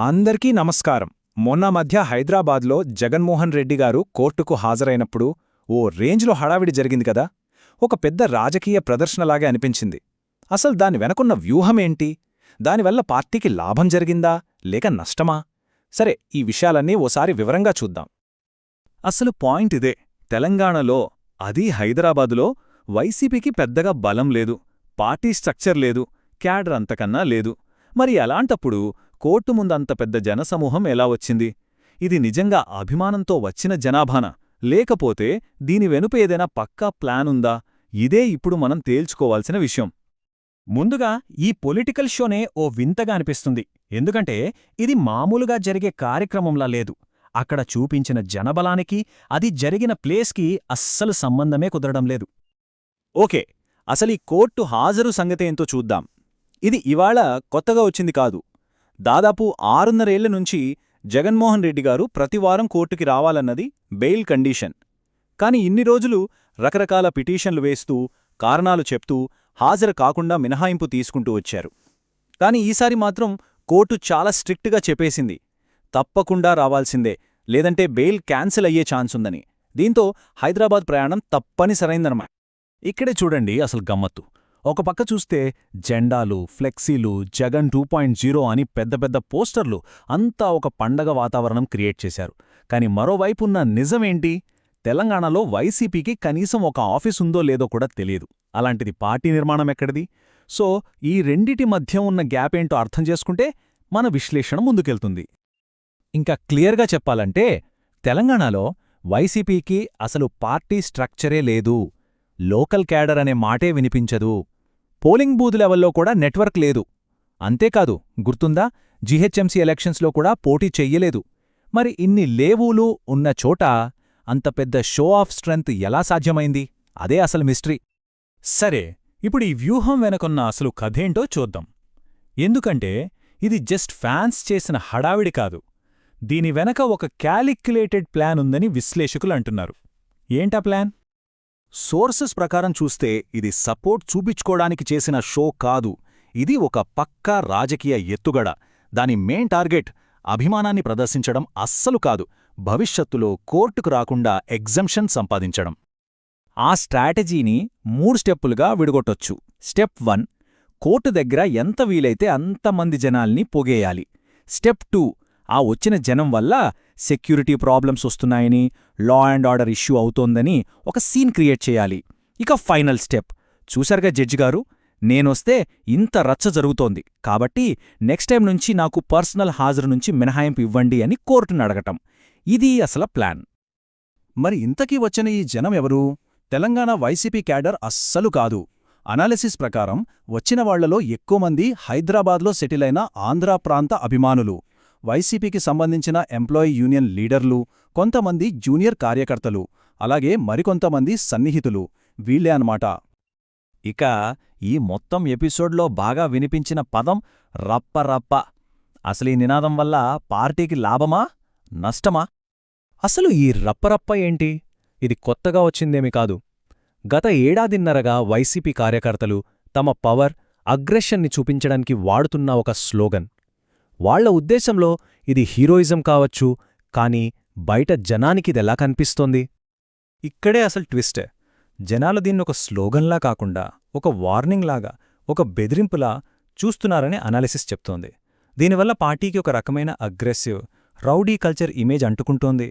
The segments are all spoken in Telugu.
అందరికీ నమస్కారం. మొన్న మధ్య హైదరాబాద్లో జగన్మోహన్ రెడ్డి గారు కోర్టుకు హాజరైనప్పుడు ఓ రేంజ్లో హడావిడి జరిగింది కదా? ఒక పెద్ద రాజకీయ ప్రదర్శనలాగే అనిపించింది. అసలు దాని వెనకున్న వ్యూహమేంటి? దానివల్ల పార్టీకి లాభం జరిగిందా? లేక నష్టమా? సరే ఈ విషయాలన్నీ ఓసారి వివరంగా చూద్దాం. అసలు పాయింట్ ఇదే. తెలంగాణలో అదీ హైదరాబాదులో వైసీపీకి పెద్దగా బలం లేదు. పార్టీ స్ట్రక్చర్ లేదు. క్యాడర్ అంతకన్నా లేదు. మరి అలాంటప్పుడు కోర్టు ముందంత పెద్ద జనసమూహం ఎలా వచ్చింది? ఇది నిజంగా అభిమానంతో వచ్చిన జనాభానా? లేకపోతే దీని వెనుక ఏదైనా పక్కా ప్లానుందా ఇదే ఇప్పుడు మనం తేల్చుకోవాల్సిన విషయం. ముందుగా ఈ పొలిటికల్ షోనే ఓ వింతగా అనిపిస్తుంది. ఎందుకంటే ఇది మామూలుగా జరిగే కార్యక్రమంలా లేదు. అక్కడ చూపించిన జనబలానికి అది జరిగిన ప్లేస్కి అస్సలు సంబంధమే కుదరడం లేదు. ఓకే అసలీ కోర్టు హాజరు సంగతేంతో చూద్దాం. ఇది ఇవాళ కొత్తగా వచ్చింది కాదు. దాదాపు ఆరున్నరేళ్ళ నుంచి జగన్మోహన్ రెడ్డి గారు ప్రతివారం కోర్టుకి రావాలన్నది బెయిల్ కండిషన్. కాని ఇన్ని రోజులు రకరకాల పిటిషన్లు వేస్తూ కారణాలు చెప్తూ హాజరు కాకుండా మినహాయింపు తీసుకుంటూ వచ్చారు. కాని ఈసారి మాత్రం కోర్టు చాలా స్ట్రిక్ట్గా చెప్పేసింది. తప్పకుండా రావాల్సిందే లేదంటే బెయిల్ క్యాన్సిల్ అయ్యే ఛాన్సుందని దీంతో హైదరాబాద్ ప్రయాణం తప్పనిసరైందన్నమాట. ఇక్కడే చూడండి అసలు గమ్మత్తు. ఒక పక్క చూస్తే జెండాలు ఫ్లెక్సీలు జగన్ టూ పాయింట్ జీరో అని పెద్ద పెద్ద పోస్టర్లు అంతా ఒక పండగ వాతావరణం క్రియేట్ చేశారు. కాని మరోవైపున్న నిజమేంటి? తెలంగాణలో వైసీపీకి కనీసం ఒక ఆఫీసుందో లేదో కూడా తెలియదు. అలాంటిది పార్టీ నిర్మాణం ఎక్కడిది? సో ఈ రెండిటి మధ్య ఉన్న గ్యాప్ ఏంటో అర్థం చేసుకుంటే మన విశ్లేషణ ముందుకెళ్తుంది. ఇంకా క్లియర్గా చెప్పాలంటే తెలంగాణలో వైసీపీకి అసలు పార్టీ స్ట్రక్చరే లేదు. లోకల్ క్యాడర్ అనే మాటే వినిపించదు. పోలింగ్ బూత్ లెవెల్లో కూడా నెట్వర్క్ లేదు. అంతేకాదు గుర్తుందా? జీహెచ్ఎంసీ ఎలక్షన్స్లో కూడా పోటీ చెయ్యలేదు. మరి ఇన్ని లేవూలు ఉన్న చోట అంత పెద్ద షో ఆఫ్ స్ట్రెంగ్త్ ఎలా సాధ్యమైంది? అదే అసలు మిస్టరీ. సరే ఇప్పుడు ఈ వ్యూహం వెనకున్న అసలు కథేంటో చూద్దాం. ఎందుకంటే ఇది జస్ట్ ఫ్యాన్స్ చేసిన హడావిడి కాదు. దీని వెనక ఒక క్యాలిక్యులేటెడ్ ప్లాన్ ఉందని విశ్లేషకులు అంటున్నారు. ఏంటా ప్లాన్? సోర్సెస్ ప్రకారం చూస్తే ఇది సపోర్ట్ చూపించుకోడానికి చేసిన షో కాదు. ఇది ఒక పక్కా రాజకీయ ఎత్తుగడ. దాని మెయిన్ టార్గెట్ అభిమానాన్ని ప్రదర్శించడం అస్సలు కాదు. భవిష్యత్తులో కోర్టుకు రాకుండా ఎగ్జంప్షన్ సంపాదించడం. ఆ స్ట్రాటజీని మూడు స్టెప్పులుగా విడగొట్టొచ్చు. స్టెప్ వన్ కోర్టు దగ్గర ఎంత వీలైతే అంతమంది జనాల్ని పొగేయాలి. స్టెప్ టూ ఆ వచ్చిన జనం వల్ల సెక్యూరిటీ ప్రాబ్లమ్స్ వస్తున్నాయని లా అండ్ ఆర్డర్ ఇష్యూ అవుతోందని ఒక సీన్ క్రియేట్ చేయాలి. ఇక ఫైనల్ స్టెప్ చూశారుగా జడ్జి గారు? నేనొస్తే ఇంత రచ్చ జరుగుతోంది. కాబట్టి నెక్స్ట్ టైం నుంచి నాకు పర్సనల్ హాజరు నుంచి మినహాయింపు ఇవ్వండి అని కోర్టును అడగటం. ఇది అసల ప్లాన్ మరి ఇంతకీ వచ్చిన ఈ జనం ఎవరు? తెలంగాణ వైసీపీ క్యాడర్ అస్సలు కాదు. అనాలిసిస్ ప్రకారం వచ్చిన వాళ్ళలో ఎక్కువ మంది హైదరాబాద్లో సెటిలైన ఆంధ్రా ప్రాంత అభిమానులు. వైసీపీకి సంబంధించిన ఎంప్లాయీ యూనియన్ లీడర్లు కొంతమంది జూనియర్ కార్యకర్తలు అలాగే మరికొంతమంది సన్నిహితులు. వీళ్ళే అన్నమాట. ఇక ఈ మొత్తం ఎపిసోడ్లో బాగా వినిపించిన పదం రప్ప రప్ప అసలు ఈ నినాదం వల్ల పార్టీకి లాభమా? నష్టమా? అసలు ఈ రప్పరప్ప ఏంటి? ఇది కొత్తగా వచ్చిందేమి కాదు. గత ఏడాదిన్నరగా వైసీపీ కార్యకర్తలు తమ పవర్ అగ్రెషన్ని చూపించడానికి వాడుతున్న ఒక స్లోగన్. వాళ్ళ ఉద్దేశంలో ఇది హీరోయిజం కావచ్చు కాని బయట జనానికిదెలా కనిపిస్తోంది? ఇక్కడే అసలు ట్విస్ట్. జనాలు దీన్నొక స్లోగన్లా కాకుండా ఒక వార్నింగ్లాగా ఒక బెదిరింపులా చూస్తున్నారని అనాలిసిస్ చెప్తోంది. దీనివల్ల పార్టీకి ఒక రకమైన అగ్రెసివ్ రౌడీ కల్చర్ ఇమేజ్ అంటుకుంటోంది.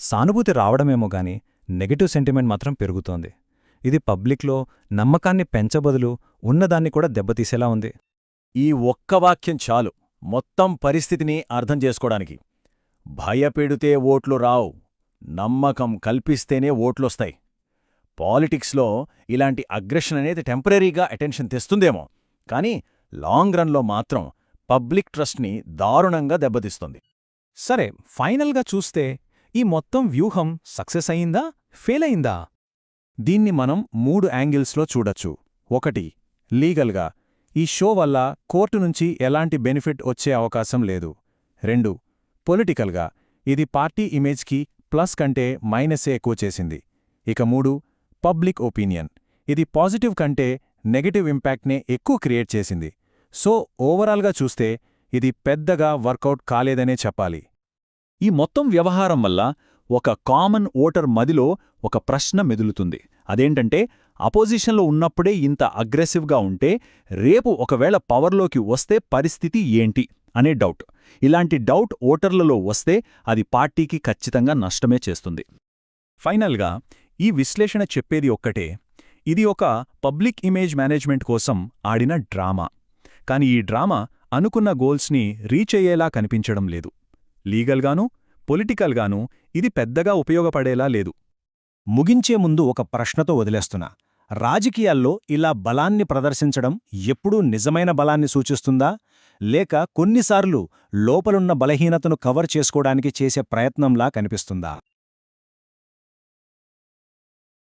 సానుభూతి రావడమేమో గాని నెగటివ్ సెంటిమెంట్ మాత్రం పెరుగుతోంది. ఇది పబ్లిక్లో నమ్మకాన్ని పెంచబదులు ఉన్నదాన్ని కూడా దెబ్బతీసేలా ఉంది. ఈ ఒక్క వాక్యం చాలు. మొత్తం పరిస్థితిని అర్థం చేసుకోవడానికి. భయపెడితే ఓట్లు రావు నమ్మకం కల్పిస్తేనే ఓట్లొస్తాయి. పాలిటిక్స్లో ఇలాంటి అగ్రెషన్ అనేది టెంపరీగా అటెన్షన్ తెస్తుందేమో కానీ లాంగ్ రన్లో మాత్రం పబ్లిక్ ట్రస్ట్ని దారుణంగా దెబ్బతీస్తుంది. సరే ఫైనల్గా చూస్తే ఈ మొత్తం వ్యూహం సక్సెస్ అయిందా ఫెయిల్ అయిందా? దీన్ని మనం మూడు యాంగిల్స్లో చూడొచ్చు. ఒకటి లీగల్గా ఈ షో వల్ల కోర్టు నుంచి ఎలాంటి బెనిఫిట్ వచ్చే అవకాశం లేదు. రెండు పొలిటికల్గా ఇది పార్టీ ఇమేజ్కి ప్లస్ కంటే మైనసే ఎక్కువ చేసింది. ఇక మూడు పబ్లిక్ ఒపీనియన్ ఇది పాజిటివ్ కంటే నెగటివ్ ఇంపాక్ట్నే ఎక్కువ క్రియేట్ చేసింది. సో ఓవరాల్గా చూస్తే ఇది పెద్దగా వర్కౌట్ కాలేదనే చెప్పాలి. ఈ మొత్తం వ్యవహారం వల్ల ఒక కామన్ ఓటర్ మదిలో ఒక ప్రశ్న మెదులుతుంది. అదేంటంటే అపోజిషన్లో ఉన్నప్పుడే ఇంత అగ్రెసివ్గా ఉంటే రేపు ఒకవేళ పవర్లోకి వస్తే పరిస్థితి ఏంటి అనే డౌట్. ఇలాంటి డౌట్ ఓటర్లలో వస్తే అది పార్టీకి ఖచ్చితంగా నష్టమే చేస్తుంది. ఫైనల్గా ఈ విశ్లేషణ చెప్పేది ఒక్కటే ఇది ఒక పబ్లిక్ ఇమేజ్ మేనేజ్మెంట్ కోసం ఆడిన డ్రామా. కాని ఈ డ్రామా అనుకున్న గోల్స్ని రీచ్ అయ్యేలా కనిపించడం లేదు. లీగల్గానూ పొలిటికల్గానూ ఇది పెద్దగా ఉపయోగపడేలా లేదు. ముగించే ముందు ఒక ప్రశ్నతో వదిలేస్తున్నా. రాజకీయాల్లో ఇలా బలాన్ని ప్రదర్శించడం ఎప్పుడూ నిజమైన బలాన్ని సూచిస్తుందా? లేక కొన్నిసార్లు లోపలున్న బలహీనతను కవర్ చేసుకోవడానికి చేసే ప్రయత్నంలా కనిపిస్తుందా?